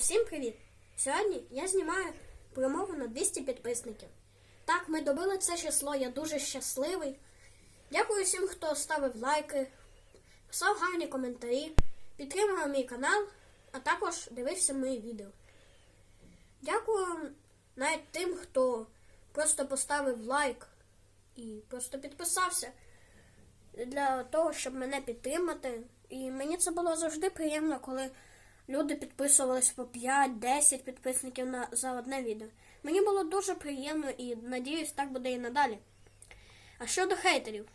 Усім привіт! Сьогодні я знімаю промову на 200 підписників. Так, ми добили це число, я дуже щасливий. Дякую всім, хто ставив лайки, писав гарні коментарі, підтримував мій канал, а також дивився мої відео. Дякую навіть тим, хто просто поставив лайк і просто підписався для того, щоб мене підтримати. І мені це було завжди приємно, коли люди підписувались по 5-10 підписників на, за одне відео. Мені було дуже приємно і надіюсь, так буде і надалі. А щодо хейтерів,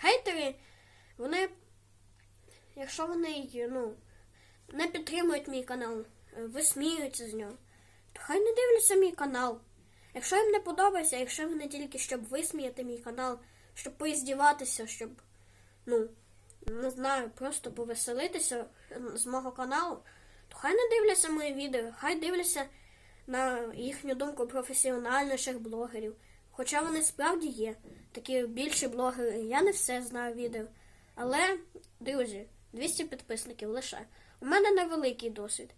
хейтери, вони, якщо вони ну, не підтримують мій канал, е, висміюються з нього, то хай не дивляться мій канал. Якщо їм не подобається, якщо вони тільки щоб висміяти мій канал, щоб поіздіватися, щоб, ну, не знаю, просто повеселитися з мого каналу, то хай не дивляться мої відео, хай дивляться на їхню думку професіональніших блогерів. Хоча вони справді є, такі більші блогери. Я не все знаю відео. Але, друзі, 200 підписників лише. У мене невеликий досвід.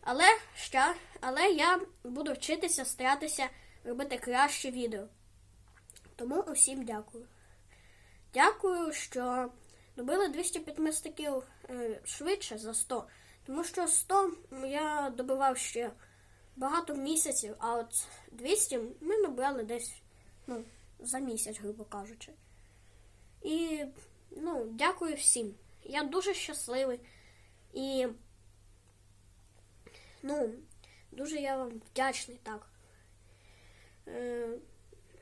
Але, ще, але я буду вчитися, старатися робити краще відео. Тому усім дякую. Дякую, що добили 200 підписників е, швидше за 100. Тому що 100 я добивав ще багато місяців, а от 200 ми набрали десь ну, за місяць, грубо кажучи. І ну, дякую всім. Я дуже щасливий. І ну, дуже я вам вдячний так. Е,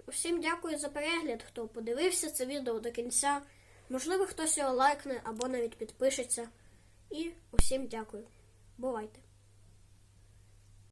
Усім дякую за перегляд, хто подивився це відео до кінця. Можливо, хтось його лайкне або навіть підпишеться. І усім дякую. Бувайте!